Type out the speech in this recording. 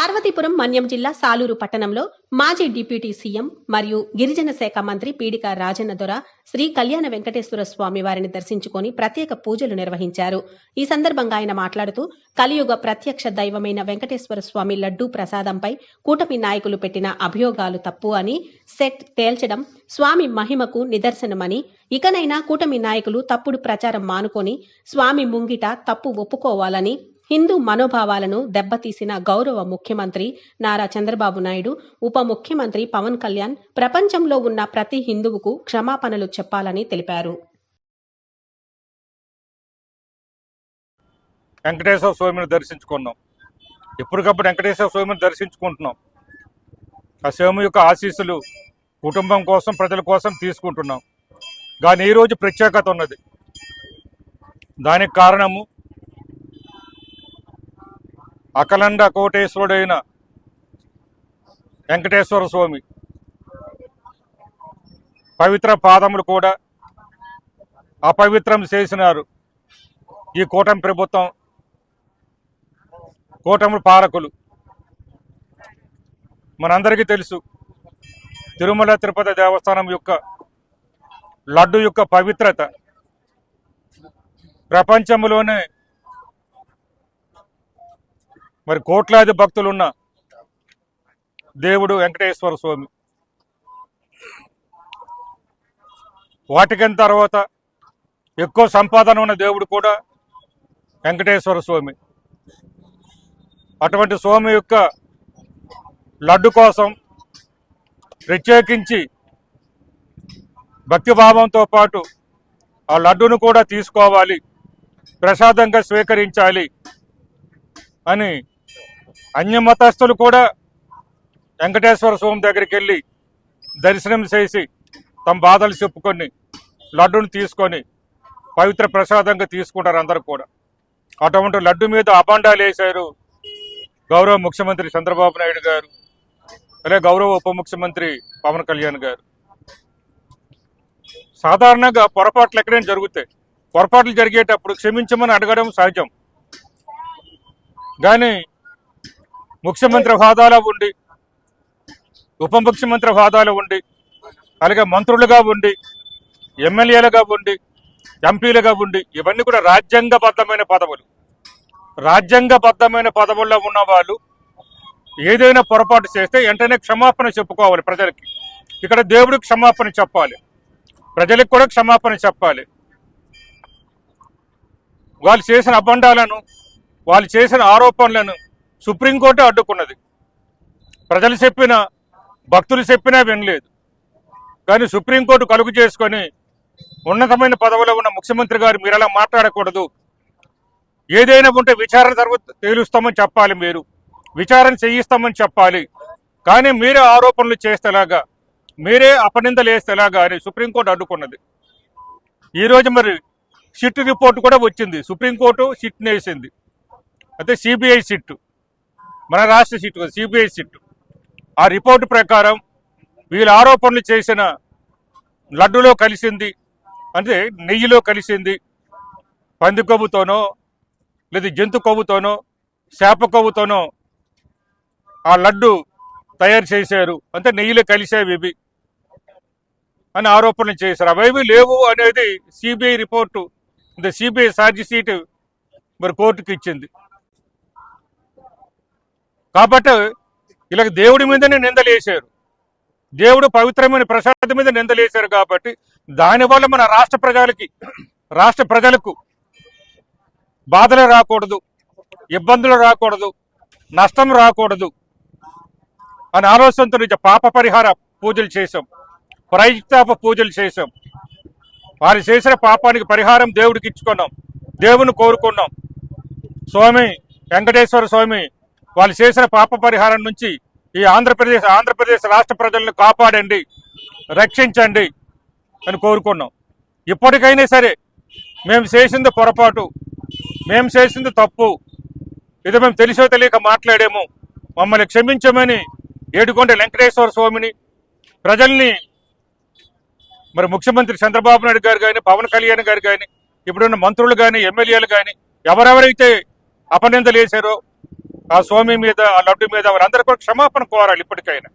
పార్వతీపురం మన్యం జిల్లా సాలూరు పట్టణంలో మాజీ డిప్యూటీ సీఎం మరియు గిరిజన శాఖ మంత్రి పీడిక రాజన్న దొర శ్రీ కళ్యాణ వెంకటేశ్వర స్వామి వారిని దర్శించుకొని ప్రత్యేక పూజలు నిర్వహించారు. ఈ సందర్భంగా ఆయన మాట్లాడుతూ కలియుగ ప్రత్యక్ష దైవమైన వెంకటేశ్వర స్వామి లడ్డూ ప్రసాదంపై కూటమి నాయకులు పెట్టిన అభియోగాలు తప్పు అని సెట్ తేల్చడం స్వామి మహిమకు నిదర్శనమని ఇకనైనా కూటమి నాయకులు తప్పుడు ప్రచారం మానుకొని స్వామి ముంగిట తప్పు ఒప్పుకోవాలని హిందూ మనోభావాలను దెబ్బతీసిన గౌరవ ముఖ్యమంత్రి నారా చంద్రబాబు నాయుడు ఉప ముఖ్యమంత్రి పవన్ కళ్యాణ్ ప్రపంచంలో ఉన్న ప్రతి హిందువుకు క్షమాపణలు చెప్పాలని తెలిపారు. వెంకటేశ్వర స్వామిని దర్శించుకున్నాం. ఎప్పటికప్పుడు వెంకటేశ్వర స్వామిని దర్శించుకుంటున్నాం. ఆ స్వామి యొక్క ఆశీస్సులు కుటుంబం కోసం ప్రజల కోసం తీసుకుంటున్నాం. కానీ ఈరోజు ప్రత్యేకత ఉన్నది. దానికి కారణము అఖలండ కోటేశ్వరుడైన వెంకటేశ్వర స్వామి. పవిత్ర పాదములు కూడా అపవిత్రం చేసినారు ఈ కూటమి ప్రభుత్వం. కూటమి పాలకులు. మనందరికీ తెలుసు తిరుమల తిరుపతి దేవస్థానం యొక్క లడ్డు యొక్క పవిత్రత. ప్రపంచంలోనే మరి కోట్లాది భక్తులున్న దేవుడు వెంకటేశ్వర స్వామి. వాటికన్ తర్వాత ఎక్కువ సంపాదన ఉన్న దేవుడు కూడా వెంకటేశ్వర స్వామి. అటువంటి స్వామి యొక్క లడ్డు కోసం ప్రత్యేకించి భక్తిభావంతో పాటు ఆ లడ్డును కూడా తీసుకోవాలి ప్రసాదంగా స్వీకరించాలి అని అన్య మతస్థులు కూడా వెంకటేశ్వర స్వామి దగ్గరికి వెళ్ళి దర్శనం చేసి తమ బాధలు చెప్పుకొని లడ్డును తీసుకొని పవిత్ర ప్రసాదంగా తీసుకుంటారు అందరూ కూడా. అటువంటి లడ్డు మీద అబండాలు వేశారు గౌరవ ముఖ్యమంత్రి చంద్రబాబు నాయుడు గారు అలాగే గౌరవ ఉప ముఖ్యమంత్రి పవన్ కళ్యాణ్ గారు. సాధారణంగా పొరపాట్లు ఎక్కడైనా జరుగుతాయి. పొరపాట్లు జరిగేటప్పుడు క్షమించమని అడగడం సహజం. కానీ ముఖ్యమంత్రి హోదాలో ఉండి ఉప ముఖ్యమంత్రి హోదాలో ఉండి అలాగే మంత్రులుగా ఉండి ఎమ్మెల్యేలుగా ఉండి ఎంపీలుగా ఉండి ఇవన్నీ కూడా రాజ్యాంగబద్ధమైన పదవులు. రాజ్యాంగబద్ధమైన పదవుల్లో ఉన్న వాళ్ళు ఏదైనా పొరపాటు చేస్తే వెంటనే క్షమాపణ చెప్పుకోవాలి ప్రజలకి. ఇక్కడ దేవుడికి క్షమాపణ చెప్పాలి. ప్రజలకు కూడా క్షమాపణ చెప్పాలి. వాళ్ళు చేసిన అబండాలను వాళ్ళు చేసిన ఆరోపణలను సుప్రీంకోర్టు అడ్డుకున్నది. ప్రజలు చెప్పిన భక్తులు చెప్పినా వినలేదు. కానీ సుప్రీంకోర్టు కలుగు చేసుకొని ఉన్నతమైన పదవిలో ఉన్న ముఖ్యమంత్రి గారు మీరు అలా మాట్లాడకూడదు? ఏదైనా ఉంటే విచారణ తర్వాత తేలుస్తామని చెప్పాలి మీరు. విచారణ చేయిస్తామని చెప్పాలి. కానీ మీరే ఆరోపణలు చేస్తేలాగా మీరే అపనిందలు వేస్తేలాగా అని సుప్రీంకోర్టు అడ్డుకున్నది. ఈరోజు మరి సిట్ రిపోర్ట్ కూడా వచ్చింది. సుప్రీంకోర్టు సిట్ని వేసింది అయితే సిబిఐ సిట్టు. మన రాష్ట్ర సిట్ సిబిఐ సిట్. ఆ రిపోర్టు ప్రకారం వీళ్ళ ఆరోపణలు చేసిన లడ్డులో కలిసింది అంటే నెయ్యిలో కలిసింది పంది కొవ్వుతోనో లేదా జంతు కొవ్వుతోనో చేప కొవ్వుతోనో ఆ లడ్డు తయారు చేశారు. అంటే నెయ్యిలో కలిసేవి ఇవి అని ఆరోపణలు చేశారు. అవేవి లేవు అనేది సిబిఐ రిపోర్టు అంటే సిబిఐ ఛార్జ్ షీట్ మరి కోర్టుకి ఇచ్చింది. కాబట్టి ఇలా దేవుడి మీదనే నిందలేశారు దేవుడు పవిత్రమైన ప్రసాదం మీద నిందలేశారు కాబట్టి దానివల్ల మన రాష్ట్ర ప్రజలకి రాష్ట్ర ప్రజలకు బాధలు రాకూడదు ఇబ్బందులు రాకూడదు నష్టం రాకూడదు అని ఆలోచనతో నుంచి పాప పరిహార పూజలు చేశాం. ప్రాయశ్చితాప పూజలు చేశాం. వారు చేసిన పాపానికి పరిహారం దేవుడికి ఇచ్చుకున్నాం. దేవుని కోరుకున్నాం. స్వామి వెంకటేశ్వర స్వామి వాళ్ళు చేసిన పాప పరిహారం నుంచి ఈ ఆంధ్రప్రదేశ్ ఆంధ్రప్రదేశ్ రాష్ట్ర ప్రజలను కాపాడండి రక్షించండి అని కోరుకున్నాం. ఇప్పటికైనా సరే మేము చేసింది పొరపాటు మేము చేసింది తప్పు. ఇది మేము తెలిసో తెలియక మాట్లాడాము. మమ్మల్ని క్షమించమని ఏడుకొండ వెంకటేశ్వర స్వామిని ప్రజల్ని మరి ముఖ్యమంత్రి చంద్రబాబు నాయుడు గారు కానీ పవన్ కళ్యాణ్ గారు కానీ ఇప్పుడున్న మంత్రులు కానీ ఎమ్మెల్యేలు కానీ ఎవరెవరైతే అపనిందలు వేశారో ఆ స్వామి మీద ఆ లడ్డు మీద వారందరూ కూడా క్షమాపణ కోరాలి ఇప్పటికైనా.